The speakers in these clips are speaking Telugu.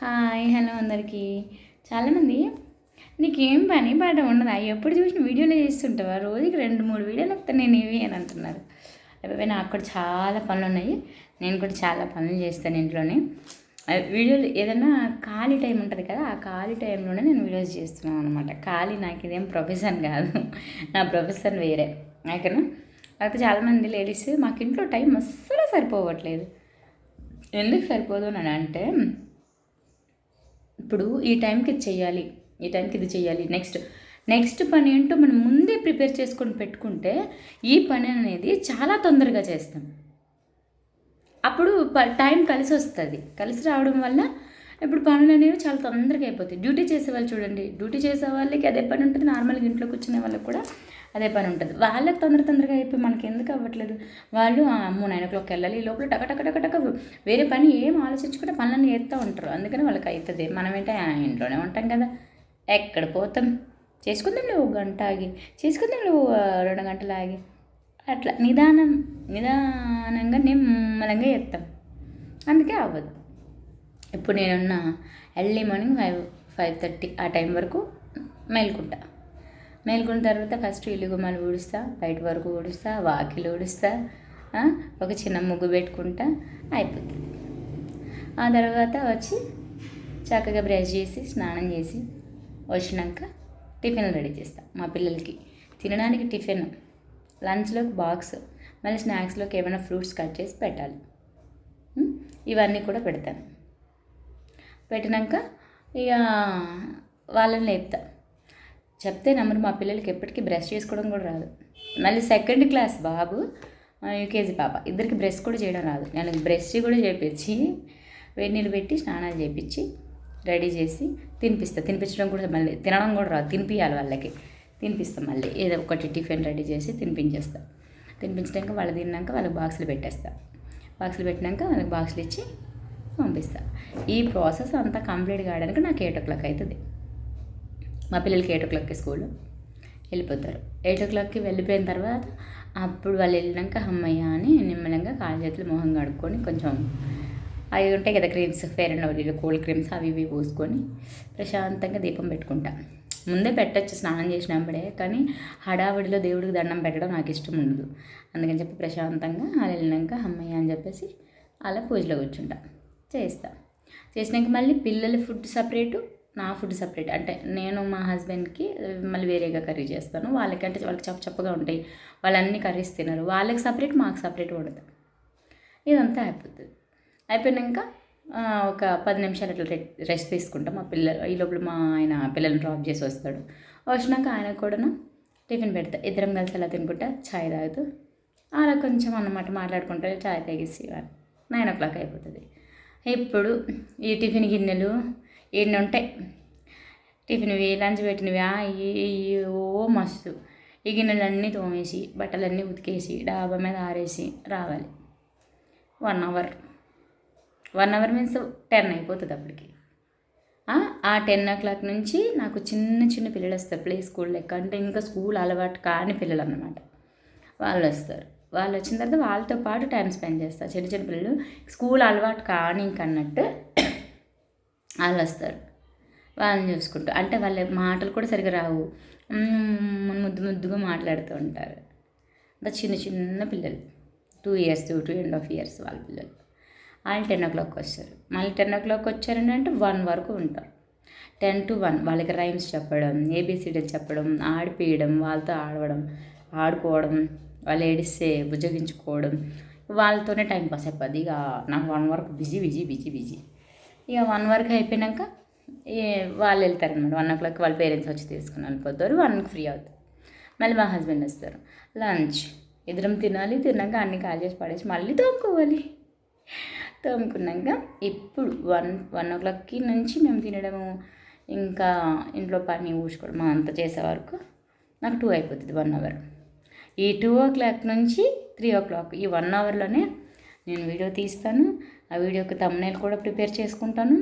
హాయ్ హలో అందరికీ. చాలామంది నీకేం పని పాట ఉండదా? ఎప్పుడు చూసిన వీడియోలే చేస్తుంటావా? రోజుకి రెండు మూడు వీడియోలు వస్తాను నేను ఇవి అని అంటున్నారు. అయిపోయి నాకు కూడా చాలా పనులు ఉన్నాయి. నేను కూడా చాలా పనులు చేస్తాను ఇంట్లోనే. వీడియోలు ఏదైనా ఖాళీ టైం ఉంటుంది కదా ఆ ఖాళీ టైంలోనే నేను వీడియోస్ చేస్తున్నాను అనమాట ఖాళీ నాకు ఇదేం ప్రొఫెషన్ కాదు. నా ప్రొఫెషన్ వేరే. ఓకేనా? అయితే చాలామంది లేడీస్ మాకు ఇంట్లో టైం అస్సలు సరిపోవట్లేదు. ఎందుకు సరిపోదు అని అంటే ఇప్పుడు ఈ టైంకి ఇది చేయాలి ఈ టైంకి ఇది చేయాలి. నెక్స్ట్ నెక్స్ట్ పని ఏంటో మనం ముందే ప్రిపేర్ చేసుకొని పెట్టుకుంటే ఈ పని అనేది చాలా తొందరగా చేస్తాం. అప్పుడు ప టైం కలిసి వస్తుంది కలిసి రావడం వల్ల ఇప్పుడు పనులు అనేవి చాలా తొందరగా అయిపోతాయి. డ్యూటీ చేసే వాళ్ళు చూడండి డ్యూటీ చేసే వాళ్ళకి అదే పని ఉంటుంది. నార్మల్గా ఇంట్లో కూర్చునే వాళ్ళకి కూడా అదే పని ఉంటుంది. వాళ్ళకి తొందర తొందరగా అయిపోయి మనకి ఎందుకు అవ్వట్లేదు? వాళ్ళు అమ్మ అమ్మో నైన్ ఓ క్లాక్ వెళ్ళాలి ఈ లోపల టక టక టక టక వేరే పని ఏం ఆలోచించుకుంటే పనులన్నీ చేస్తూ ఉంటారు. అందుకని వాళ్ళకి అవుతుంది మనం "ఆ, ఇంట్లోనే ఉంటాం కదా. ఎక్కడ పోతాం? చేసుకుందాం లేవు గంట ఆగి చేసుకుందాం లేవు రెండు గంటలు ఆగి. అట్లా. నిదానం నిదానంగా నిమ్మలంగా చేస్తాం. అందుకే అవ్వదు. ఇప్పుడు నేనున్న early morning five five thirty ఆ టైం వరకు మేల్కుంటా. మేల్కున్న తర్వాత ఫస్ట్ ఇల్లు గుమ్మాలు ఊడుస్తా బయట వరకు ఊడుస్తా వాకిలు ఊడుస్తా ఒక చిన్న ముగ్గు పెట్టుకుంటా అయిపోతుంది. ఆ తర్వాత వచ్చి చక్కగా బ్రష్ చేసి స్నానం చేసి వచ్చినాక టిఫిన్ రెడీ చేస్తా మా పిల్లలకి. తినడానికి టిఫిన్ లంచ్లోకి బాక్స్ మళ్ళీ స్నాక్స్లోకి ఏమైనా ఫ్రూట్స్ కట్ చేసి పెట్టాలి. ఇవన్నీ కూడా పెడతాను. పెట్టినాక ఇక వాళ్ళని లేపుతా. చెప్తే నమ్మరు మా పిల్లలకి ఎప్పటికీ బ్రష్ చేసుకోవడం కూడా రాదు. మళ్ళీ సెకండ్ క్లాస్ బాబు యూకేజీ పాప ఇద్దరికి బ్రష్ కూడా చేయడం రాదు. నేను బ్రష్ కూడా చేపించి వేడి నీళ్ళు పెట్టి స్నానాలు చేపించి రెడీ చేసి తినిపిస్తా. తినిపించడం కూడా మళ్ళీ తినడం కూడా రాదు. తినిపించాలి వాళ్ళకి. తినిపిస్తాం మళ్ళీ. ఏదో ఒకటి టిఫిన్ రెడీ చేసి తినిపించేస్తా. తినిపించడానికి వాళ్ళు తిన్నాక వాళ్ళకి బాక్సులు పెట్టేస్తా. బాక్సులు పెట్టినాక వాళ్ళకి బాక్సులు ఇచ్చి పంపిస్తాను ఈ ప్రాసెస్ అంతా కంప్లీట్ కావడానికి నాకు ఎయిట్ ఓ క్లాక్ అవుతుంది. మా పిల్లలకి ఎయిట్ ఓ క్లాక్కి స్కూల్ వెళ్ళిపోతారు. ఎయిట్ ఓ క్లాక్కి వెళ్ళిపోయిన తర్వాత అప్పుడు వాళ్ళు వెళ్ళినాక అమ్మయ్య అని నిమ్మలంగా కాళ్ళ చేతులు మొహం కడుక్కొని కొంచెం అవి ఉంటాయి కదా క్రీమ్స్ ఫేర్ అండ్ లవ్లీలు కోల్డ్ క్రీమ్స్ అవి ఇవి పోసుకొని ప్రశాంతంగా దీపం పెట్టుకుంటా. ముందే పెట్టచ్చు స్నానం చేసినప్పుడే కానీ హడావిడిలో దేవుడికి దండం పెట్టడం నాకు ఇష్టం ఉండదు. అందుకని చెప్పి ప్రశాంతంగా అలా వెళ్ళినాక అమ్మయ్య అని చెప్పేసి అలా పూజలో కూర్చుంటా. చేస్తా. చేసినాక మళ్ళీ పిల్లల ఫుడ్ సపరేటు నా ఫుడ్ సపరేట్. అంటే నేను మా హస్బెండ్కి మళ్ళీ వేరేగా కర్రీ చేస్తాను. వాళ్ళకంటే వాళ్ళకి చప్ప చప్పగా ఉంటాయి. వాళ్ళు అన్ని కర్రీస్ తినరు. వాళ్ళకి సపరేట్ మాకు సపరేట్ వండుతాం. ఇదంతా అయిపోతుంది అయిపోయినాక ఒక పది నిమిషాలు అట్లా రెస్ట్ తీసుకుంటాం. మా పిల్లలు ఈ లోపల మా ఆయన పిల్లల్ని డ్రాప్ చేసి వస్తాడు. వచ్చినాక ఆయన కూడా టిఫిన్ పెడతా. ఇద్దరం కలిసి అలా తినుకుంటా ఛాయ్ తాగుతూ అలా కొంచెం అన్నమాట మాట్లాడుకుంటే ఛాయ్ తాగేసి నైన్ ఓ క్లాక్ అయిపోతుంది. ఇప్పుడు ఈ టిఫిన్ గిన్నెలు ఎన్ని ఉంటాయి? టిఫిన్వి లంచ్ పెట్టినవి ఆ, ఓ మస్తు. ఈ గిన్నెలన్నీ తోమేసి బట్టలన్నీ ఉతికేసి డాబా మీద ఆరేసి రావాలి. One hour. One hour means ten అయిపోతుంది అప్పటికి. ఆ, ఆ టెన్ ఓ క్లాక్ నుంచి నాకు చిన్న చిన్న పిల్లలు వస్తారు ప్లే స్కూల్ లెక్క. అంటే ఇంకా స్కూల్ అలవాటు కాని పిల్లలు అన్నమాట. వాళ్ళు వస్తారు. వాళ్ళు వచ్చిన తర్వాత వాళ్ళతో పాటు టైం స్పెండ్ చేస్తారు చిన్న చిన్న పిల్లలు స్కూల్ అలవాటు కాని ఇంకన్నట్టు వాళ్ళు వస్తారు. వాళ్ళని చూసుకుంటూ. అంటే వాళ్ళ మాటలు కూడా సరిగా రావు. ముద్దు ముద్దుగా మాట్లాడుతూ ఉంటారు. అంత చిన్న చిన్న పిల్లలు. Two years two two and half years వాళ్ళ పిల్లలు. వాళ్ళు టెన్ ఓ క్లాక్ వస్తారు. మళ్ళీ టెన్ ఓ క్లాక్ వచ్చారని అంటే వన్ వరకు ఉంటారు. టెన్ టు వన్ వాళ్ళకి రైమ్స్ చెప్పడం ఏబిసిడీలు చెప్పడం ఆడిపీయడం వాళ్ళతో ఆడవడం ఆడుకోవడం వాళ్ళు ఏడిస్తే బుజ్జగించుకోవడం. వాళ్ళతోనే టైం పాస్ అయిపోద్ది. ఇక నాకు వన్ వరకు బిజీ బిజీ బిజీ బిజీ. ఇక వన్ వరకు అయిపోయినాక ఏ వాళ్ళు వెళ్తారనమాట వన్ ఓ క్లాక్ వాళ్ళ పేరెంట్స్ వచ్చి తీసుకుని వెళ్ళిపోతారు. వన్కి ఫ్రీ అవుతారు. మళ్ళీ మా హస్బెండ్ వస్తారు. లంచ్. ఇద్దరం తినాలి. తిన్నాక అన్ని కాల్ చేసి పడేసి మళ్ళీ తోముకోవాలి. తోముకున్నాక ఇప్పుడు వన్ వన్ ఓ క్లాక్కి నుంచి మేము తినడము. ఇంకా ఇంట్లో పని ఊడ్చుకోవడం అంతా చేసే వరకు నాకు టూ అయిపోతుంది వన్ అవర్. ఈ టూ ఓ క్లాక్ నుంచి త్రీ ఓ క్లాక్ ఈ వన్ అవర్లోనే నేను వీడియో తీస్తాను. ఆ వీడియోకి తమ్నేల్ కూడా ప్రిపేర్ చేసుకుంటాను.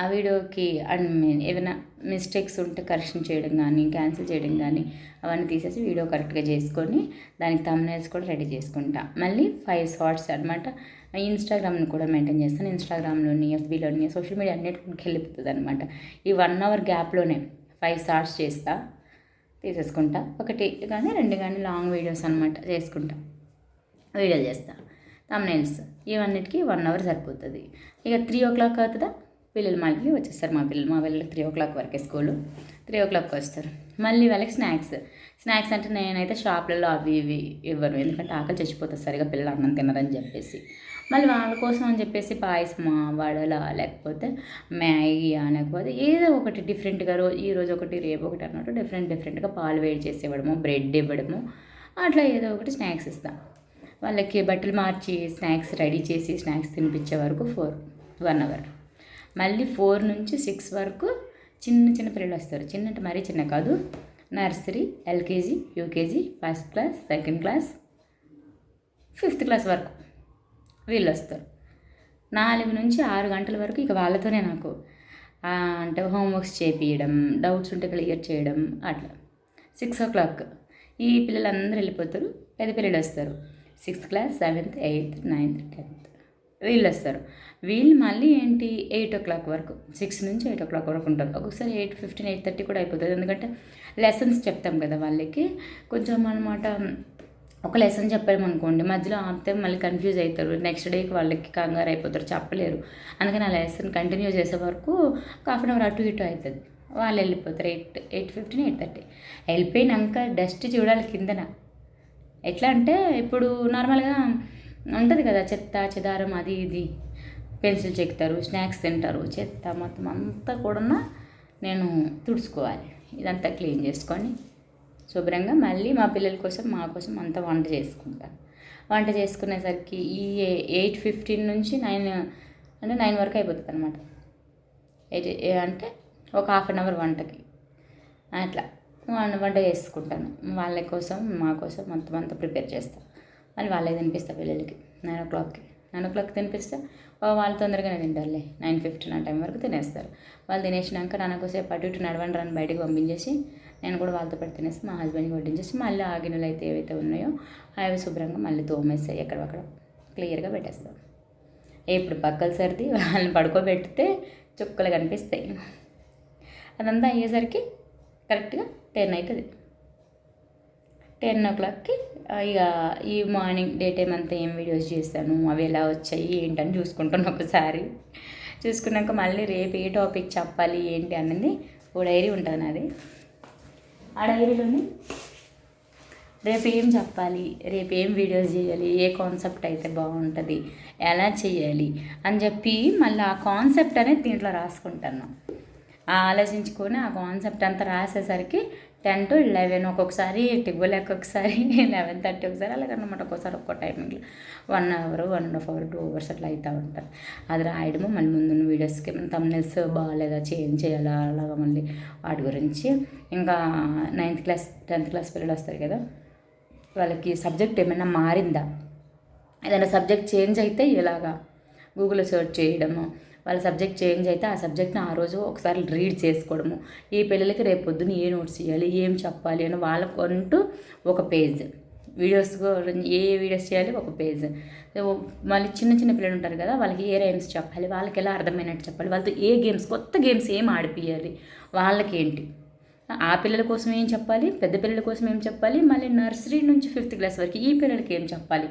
ఆ వీడియోకి అండ్ ఏమైనా మిస్టేక్స్ ఉంటే కరెక్షన్ చేయడం కానీ క్యాన్సిల్ చేయడం కానీ అవన్నీ తీసేసి వీడియో కరెక్ట్గా చేసుకొని దానికి తమ్నేల్స్ కూడా రెడీ చేసుకుంటా. మళ్ళీ ఫైవ్ షార్ట్స్ అనమాట ఇన్స్టాగ్రామ్ని కూడా మెయింటైన్ చేస్తాను. ఇన్స్టాగ్రామ్లోని ఎఫ్బీలోని సోషల్ మీడియా అన్నిటికి వెళ్ళిపోతుంది అనమాట ఈ వన్ అవర్ గ్యాప్లోనే ఫైవ్ షార్ట్స్ చేస్తాను తీసేసుకుంటా. ఒకటి కానీ రెండు కానీ లాంగ్ వీడియోస్ అనమాట చేసుకుంటా. వీడియోలు చేస్తా. తమ్నైల్స్ ఇవన్నిటికీ వన్ అవర్ సరిపోతుంది. ఇక త్రీ ఓ క్లాక్ అవుతుందా? పిల్లలు మళ్ళీ వచ్చేస్తారు. మా పిల్లలు మా పిల్లలు త్రీ ఓ క్లాక్ వరకే స్కూలు త్రీ ఓ క్లాక్కి వస్తారు. మళ్ళీ వాళ్ళకి స్నాక్స్ స్నాక్స్ అంటే నేనైతే షాప్లలో అవి ఇవి ఇవ్వను. ఎందుకంటే ఆకలి చచ్చిపోతుంది. సరిగా పిల్లలు అన్నం తినరని చెప్పేసి. మళ్ళీ వాళ్ళ కోసం అని చెప్పేసి పాయసమా వడల లేకపోతే మ్యాగీ లేకపోతే ఏదో ఒకటి డిఫరెంట్గా రోజు ఈ రోజు ఒకటి రేపు ఒకటి అన్నట్టు డిఫరెంట్ డిఫరెంట్గా పాలు వేడి చేసి ఇవ్వడము బ్రెడ్ ఇవ్వడము అట్లా ఏదో ఒకటి స్నాక్స్ ఇస్తాం. వాళ్ళకి బట్టలు మార్చి స్నాక్స్ రెడీ చేసి స్నాక్స్ తినిపించే వరకు ఫోర్ వన్ అవర్. మళ్ళీ ఫోర్ నుంచి సిక్స్ వరకు చిన్న చిన్న పిల్లలు వస్తారు. చిన్న అంటే మరీ చిన్న కాదు. Nursery LKG UKG first class second class fifth class వరకు. వీళ్ళు వస్తారు నాలుగు నుంచి ఆరు గంటల వరకు ఇక వాళ్ళతోనే నాకు అంటే హోంవర్క్స్ చేపియడం డౌట్స్ ఉంటే క్లియర్ చేయడం అట్లా. సిక్స్ ఓ క్లాక్ ఈ పిల్లలందరూ వెళ్ళిపోతారు పెద్ద పిల్లలు వస్తారు. Sixth class seventh eighth ninth tenth వీళ్ళు వస్తారు వీళ్ళు మళ్ళీ ఏంటి ఎయిట్ ఓ క్లాక్ వరకు సిక్స్ నుంచి ఎయిట్ ఓ క్లాక్ వరకు ఉంటారు. ఒక్కొక్కసారి ఎయిట్ ఫిఫ్టీన్ ఎయిట్ థర్టీ కూడా అయిపోతుంది. ఎందుకంటే లెసన్స్ చెప్తాం కదా వాళ్ళకి కొంచెం అనమాట ఒక లెసన్ చెప్పాము అనుకోండి మధ్యలో ఆపితే మళ్ళీ కన్ఫ్యూజ్ అవుతారు నెక్స్ట్ డేకి వాళ్ళకి కంగారు అయిపోతారు చెప్పలేరు. అందుకని ఆ లెసన్ కంటిన్యూ చేసే వరకు హాఫ్ అన్ అవర్ అటు ఇటు అవుతుంది. వాళ్ళు వెళ్ళిపోతారు eight eight fifteen eight thirty. వెళ్ళిపోయినాక dust చూడాలి కిందన. ఎట్లా అంటే ఇప్పుడు నార్మల్గా ఉంటుంది కదా చెత్త చెదారం అది ఇది. పెన్సిల్ చెక్తారు స్నాక్స్ తింటారు. చెత్త మొత్తం అంతా కూడా నేను తుడుచుకోవాలి. ఇదంతా క్లీన్ చేసుకొని శుభ్రంగా మళ్ళీ మా పిల్లల కోసం మా కోసం అంతా వంట చేసుకుంటాను వంట చేసుకునేసరికి ఈ ఎయిట్ ఫిఫ్టీన్ నుంచి నైన్ అంటే నైన్ వరకు అయిపోతుంది అనమాట ఎయిట్ అంటే ఒక హాఫ్ అన్ అవర్ వంటకి. అట్లా వంట వంట చేసుకుంటాను. వాళ్ళ కోసం మా కోసం మొత్తం అంతా ప్రిపేర్ చేస్తాను మళ్ళీ వాళ్ళే తినిపిస్తా పిల్లలకి నైన్ ఓ క్లాక్కి. నైన్ ఓ క్లాక్ తినిపిస్తే. వాళ్ళు తొందరగానే తింటారులే. నైన్ ఫిఫ్టీన్ ఆ టైం వరకు తినేస్తారు. వాళ్ళు తినేసినాక నాన్నకోసేపు అటు ఇటు నడవండి రాని బయటకు పంపించేసి నేను కూడా వాళ్ళతో పాటు తినేసి మా హస్బెండ్కి వడ్డించేసి మళ్ళీ ఆ గిన్నెలు అయితే ఏవైతే ఉన్నాయో అవి శుభ్రంగా మళ్ళీ తోమేస్తాయి ఎక్కడక్కడ క్లియర్గా పెట్టేస్తాం. ఇప్పుడు పక్కల సర్ది వాళ్ళని పడుకోబెడితే చుక్కలు కనిపిస్తాయి. అదంతా అయ్యేసరికి కరెక్ట్గా టెన్ అవుతుంది టెన్ ఓ క్లాక్కి ఇక ఈ మార్నింగ్ డే టైం అంతా ఏం వీడియోస్ చేశాను అవి ఎలా వచ్చాయి? ఏంటని చూసుకుంటాను ఒకసారి. చూసుకున్నాక మళ్ళీ రేపు ఏ టాపిక్ చెప్పాలి? ఏంటి? అనేది ఓ డైరీ ఉంటుంది నాది. ఆ డైరీలోని రేపు ఏం చెప్పాలి? రేపు ఏం వీడియోస్ చేయాలి? ఏ కాన్సెప్ట్ అయితే బాగుంటుంది? ఎలా చేయాలి? అని చెప్పి మళ్ళీ ఆ కాన్సెప్ట్ అనేది దీంట్లో రాసుకుంటాను ఆలోచించుకొని ఆ కాన్సెప్ట్ అంతా రాసేసరికి టెన్ టు లెవెన్ ఒక్కొక్కసారి లెక్క ఒకసారి లెవెన్ థర్టీ ఒకసారి అలాగనమాట ఒక్కోసారి ఒక్కో టైమింగ్లో. One hour one and half hour two hours అట్లా అవుతూ ఉంటుంది అది రాయడము మళ్ళీ ముందున్న వీడియోస్కి తమ్నెల్స్ బాగాలేదా చేంజ్ చేయాలా అలాగా మళ్ళీ వాటి గురించి. ఇంకా నైన్త్ క్లాస్ టెన్త్ క్లాస్ పిల్లలు వస్తారు కదా వాళ్ళకి సబ్జెక్ట్ ఏమైనా మారిందా? ఏదైనా సబ్జెక్ట్ చేంజ్ అయితే ఇలాగా గూగుల్లో సెర్చ్ చేయడము వాళ్ళ సబ్జెక్ట్ చేంజ్ అయితే ఆ సబ్జెక్ట్ని ఆ రోజు ఒకసారి రీడ్ చేసుకోవడము. ఈ పిల్లలకి రేపు పొద్దున్న ఏ నోట్స్ చేయాలి ఏం చెప్పాలి అని వాళ్ళకంటూ ఒక పేజ్. వీడియోస్ ఏ ఏ వీడియోస్ చేయాలి ఒక పేజ్. మళ్ళీ చిన్న చిన్న పిల్లలు ఉంటారు కదా వాళ్ళకి ఏ రైమ్స్ చెప్పాలి వాళ్ళకి ఎలా అర్థమైనట్టు చెప్పాలి వాళ్ళతో ఏ గేమ్స్ కొత్త గేమ్స్ ఏం ఆడిపియాలి వాళ్ళకి ఏంటి ఆ పిల్లల కోసం ఏం చెప్పాలి పెద్ద పిల్లల కోసం ఏం చెప్పాలి మళ్ళీ నర్సరీ నుంచి ఫిఫ్త్ క్లాస్ వరకు ఈ పిల్లలకి ఏం చెప్పాలి?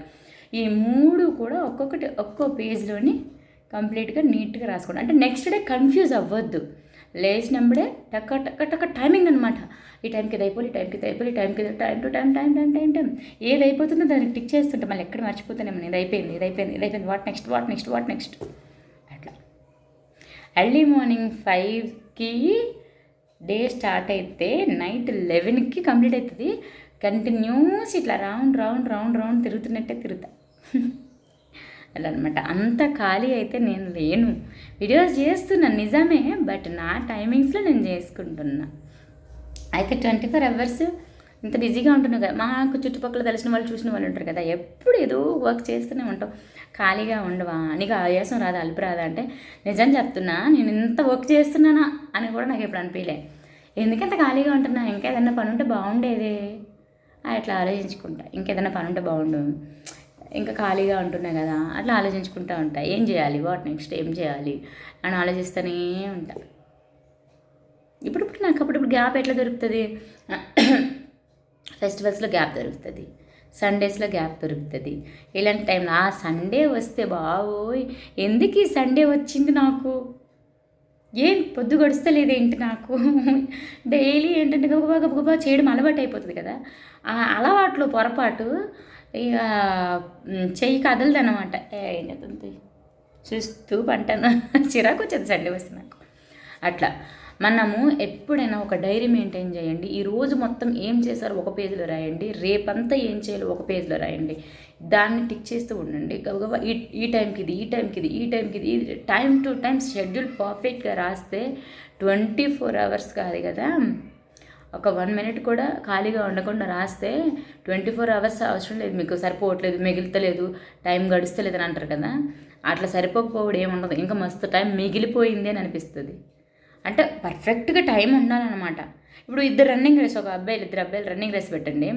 ఈ మూడు కూడా ఒక్కొక్కటి ఒక్కో పేజ్లోని కంప్లీట్గా నీట్గా రాసుకోండి. అంటే నెక్స్ట్ డే కన్ఫ్యూజ్ అవ్వద్దు. లేచినప్పుడే టక్క టక్క టక్క టైమింగ్ అనమాట ఈ టైంకి ఇది అయిపోయి ఈ టైంకి ఇది అయిపోయి ఈ టైంకి ఇది time to time time time time time. ఏది అయిపోతుందో దానికి టిక్ చేస్తుంటే మళ్ళీ ఎక్కడ మర్చిపోతానేమో ఇది అయిపోయింది ఇది అయిపోయింది ఇది అయిపోయింది. What next what next what next? అట్లా. ఎర్లీ మార్నింగ్ ఫైవ్కి డే స్టార్ట్ అయితే నైట్ లెవెన్కి కంప్లీట్ అవుతుంది. కంటిన్యూస్ ఇట్లా రౌండ్ రౌండ్ రౌండ్ రౌండ్ తిరుగుతున్నట్టే తిరుగుతా. అలా అనమాట అంత ఖాళీ అయితే నేను లేను. వీడియోస్ చేస్తున్నాను నిజమే బట్ నా టైమింగ్స్లో నేను చేసుకుంటున్నా. అయితే ట్వంటీ ఫోర్ అవర్స్ ఇంత బిజీగా ఉంటున్నావు కదా మాకు చుట్టుపక్కల తెలిసిన వాళ్ళు చూసిన వాళ్ళు ఉంటారు కదా ఎప్పుడు ఏదో వర్క్ చేస్తూనే ఉంటావు ఖాళీగా ఉండవా? నీకు ఆయాసం రాదా అలుపు రాదా అంటే నిజం చెప్తున్నా నేను ఇంత వర్క్ చేస్తున్నానా అని కూడా నాకు ఎప్పుడు అనిపించలే ఎందుకంత ఖాళీగా ఉంటున్నా? ఏదైనా పని ఉంటే బాగుండేదే. అట్లా ఆలోచించుకుంటా. ఇంకేదైనా పని ఉంటే బాగుండు. ఇంకా ఖాళీగా ఉంటున్నా కదా అట్లా ఆలోచించుకుంటూ ఉంటా. ఏం చేయాలి? వాట్ నెక్స్ట్ ఏం చేయాలి? అని ఆలోచిస్తూనే ఉంటా. ఇప్పుడు ఇప్పుడు నాకు అప్పుడప్పుడు గ్యాప్ ఎట్లా దొరుకుతుంది? ఫెస్టివల్స్లో గ్యాప్ దొరుకుతుంది. సండేస్లో గ్యాప్ దొరుకుతుంది. ఇలాంటి టైంలో ఆ సండే వస్తే బావోయ్ ఎందుకు ఈ సండే వచ్చింది నాకు? ఏం పొద్దు గడుస్తలేదు ఏంటి నాకు? డైలీ ఏంటంటే గబగబా గబగబా చేయడం అలవాటు అయిపోతుంది కదా. ఆ అలవాట్లో పొరపాటు ఇక చెయ్యి కదలదనమాట ఏం చేస్తుంది చూస్తూ పంటను చిరాకు వచ్చేది సండే వస్తే నాకు. అట్లా. మనము ఎప్పుడైనా ఒక డైరీ మెయింటైన్ చేయండి. ఈ రోజు మొత్తం ఏం చేశారు ఒక పేజీలో రాయండి. రేపంతా ఏం చేయాలో ఒక పేజీలో రాయండి. దాన్ని టిక్ చేస్తూ ఉండండి. గబగబా ఈ ఈ టైంకి ఇది ఈ టైంకి ఇది ఈ టైంకి ఇది టైం టు టైం షెడ్యూల్ పర్ఫెక్ట్గా రాస్తే ట్వంటీ ఫోర్ అవర్స్ కాదు కదా. ఒక వన్ మినిట్ కూడా ఖాళీగా ఉండకుండా రాస్తే ట్వంటీ ఫోర్ అవర్స్ అవసరం లేదు. మీకు సరిపోవట్లేదు మిగులుతలేదు టైం గడుస్తలేదు అని అంటారు కదా. అట్లా సరిపోకపోవడం ఏముండదు ఇంకా మస్తు టైం మిగిలిపోయింది అని అనిపిస్తుంది. అంటే పర్ఫెక్ట్గా టైం ఉండాలన్నమాట. ఇప్పుడు ఇద్దరు రన్నింగ్ రేస్ ఒక అబ్బాయిలు ఇద్దరు అబ్బాయిలు రన్నింగ్ రేస్ పెట్టండి.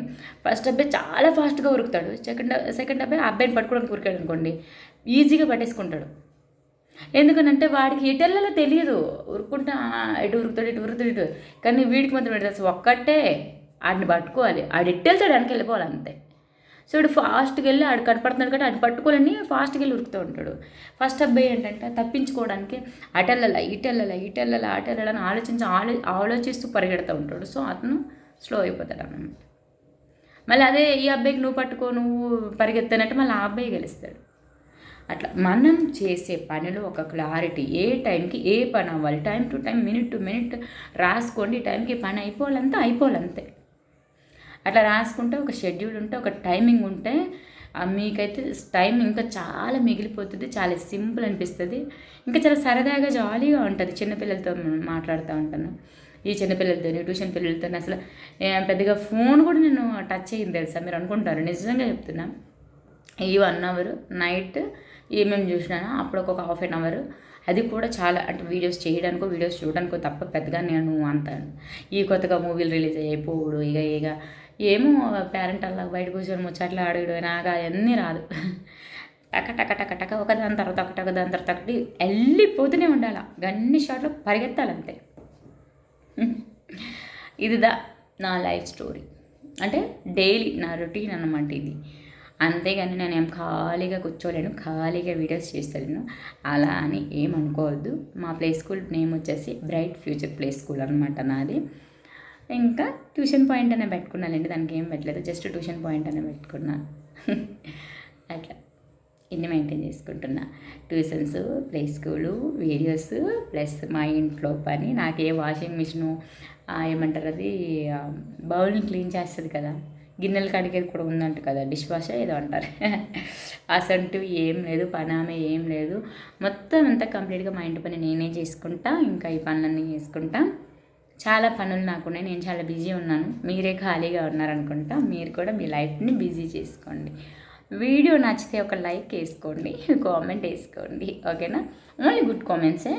ఫస్ట్ అబ్బాయి చాలా ఫాస్ట్గా ఉరుకుతాడు. సెకండ్ సెకండ్ అబ్బాయి అబ్బాయిని పట్టుకోవడానికి ఉరికాడు అనుకోండి ఈజీగా పట్టేసుకుంటాడు. ఎందుకనంటే వాడికి ఎటెల్లలో తెలియదు ఉరుకుంటా ఎటు ఉరుకుతాడు ఇటు ఉరుకుతాడు ఇటు. కానీ వీడికి మాత్రం తెలుసు ఒక్కటే ఆడిని పట్టుకోవాలి. ఆడు ఎట్టు వెళ్తాడు వెనక్కి వెళ్ళిపోవాలి అంతే. సో ఇడు ఫాస్ట్గా వెళ్ళి ఆడు కనపడుతున్నాడు కాబట్టి ఆడు పట్టుకోవాలని ఫాస్ట్గా వెళ్ళి ఉరుకుతూ ఉంటాడు. ఫస్ట్ అబ్బాయి ఏంటంటే తప్పించుకోవడానికి అటెళ్ళల ఇటెళ్ళల ఇటెళ్ళల అటెళ్ళలని ఆలోచించి ఆలో ఆలోచిస్తూ పరిగెడుతూ ఉంటాడు. సో అతను స్లో అయిపోతాడు అన్నమాట. మళ్ళీ అదే ఈ అబ్బాయికి నువ్వు పట్టుకో నువ్వు పరిగెత్తానంటే మళ్ళీ ఆ అబ్బాయి గెలుస్తాడు. అట్లా మనం చేసే పనిలో ఒక క్లారిటీ ఏ టైంకి ఏ పని అవ్వాలి? Time to time minute to minute రాసుకోండి. టైంకి పని అయిపోవాలంతా అయిపోవాలంతే. అట్లా రాసుకుంటే ఒక షెడ్యూల్ ఉంటే ఒక టైమింగ్ ఉంటే మీకైతే టైం ఇంకా చాలా మిగిలిపోతుంది చాలా సింపుల్ అనిపిస్తుంది. ఇంకా చాలా సరదాగా జాలీగా ఉంటుంది. చిన్నపిల్లలతో మాట్లాడుతూ ఉంటాను. ఈ చిన్నపిల్లలతో ట్యూషన్ పిల్లలతో అసలు పెద్దగా ఫోన్ కూడా నేను టచ్ అయ్యింది తెలుసా? మీరు అనుకుంటారు. నిజంగా చెప్తున్నా. ఈ వన్ అవర్ నైట్ ఏమేమి చూసినాను అప్పుడు ఒక హాఫ్ అన్ అవర్ అది కూడా చాలా అంటే వీడియోస్ చేయడానికో వీడియోస్ చూడడానికో తప్ప పెద్దగా నేను అంతాను ఈ కొత్తగా మూవీలు రిలీజ్ అయ్యిపోడు ఇక ఇక ఏమో పేరెంట్ అలా బయట కూర్చొని ముచ్చట్లు అడుగుడు నాకు అవన్నీ రాదు. టక టక టక టక ఒక దాని తర్వాత ఒక టక దాని తర్వాత ఒకటి వెళ్ళిపోతూనే ఉండాలి. గన్ని షాట్లో పరిగెత్తాలంతే ఇదిదా నా లైఫ్ స్టోరీ అంటే డైలీ నా రొటీన్ అన్నమాట ఇది. అంతేగాని నేను ఏం ఖాళీగా కూర్చోలేను ఖాళీగా వీడియోస్ చేస్తాను అలా అని ఏమనుకోవద్దు మా ప్లే స్కూల్ నేమ్ వచ్చేసి బ్రైట్ ఫ్యూచర్ ప్లే స్కూల్ అనమాట నాది. ఇంకా ట్యూషన్ పాయింట్ అనే పెట్టుకున్నానండి దానికి ఏం పెట్టలేదు. జస్ట్ ట్యూషన్ పాయింట్ అనే పెట్టుకున్నా. అట్లా. ఇన్ని మెయింటైన్ చేసుకుంటున్నా. Tuitions play school videos plus మా ఇంట్లో పని. నాకే వాషింగ్ మిషను ఏమంటారు అది బౌల్ని క్లీన్ చేస్తుంది కదా. గిన్నెలు కడిగేది కూడా ఉందంట కదా డిష్ వాషర్ ఏదో అంటారు. అసంటివి ఏం లేదు పని ఆమె ఏం లేదు. మొత్తం అంతా కంప్లీట్గా మా ఇంటి పని నేనే చేసుకుంటా ఇంకా ఈ పనులన్నీ చేసుకుంటా. చాలా పనులు నాకున్నాయి నేను చాలా బిజీ ఉన్నాను. మీరే ఖాళీగా ఉన్నారనుకుంటా మీరు కూడా మీ లైఫ్ని బిజీ చేసుకోండి. వీడియో నచ్చితే ఒక లైక్ వేసుకోండి కామెంట్ వేసుకోండి ఓకేనా? Only good కామెంట్సే.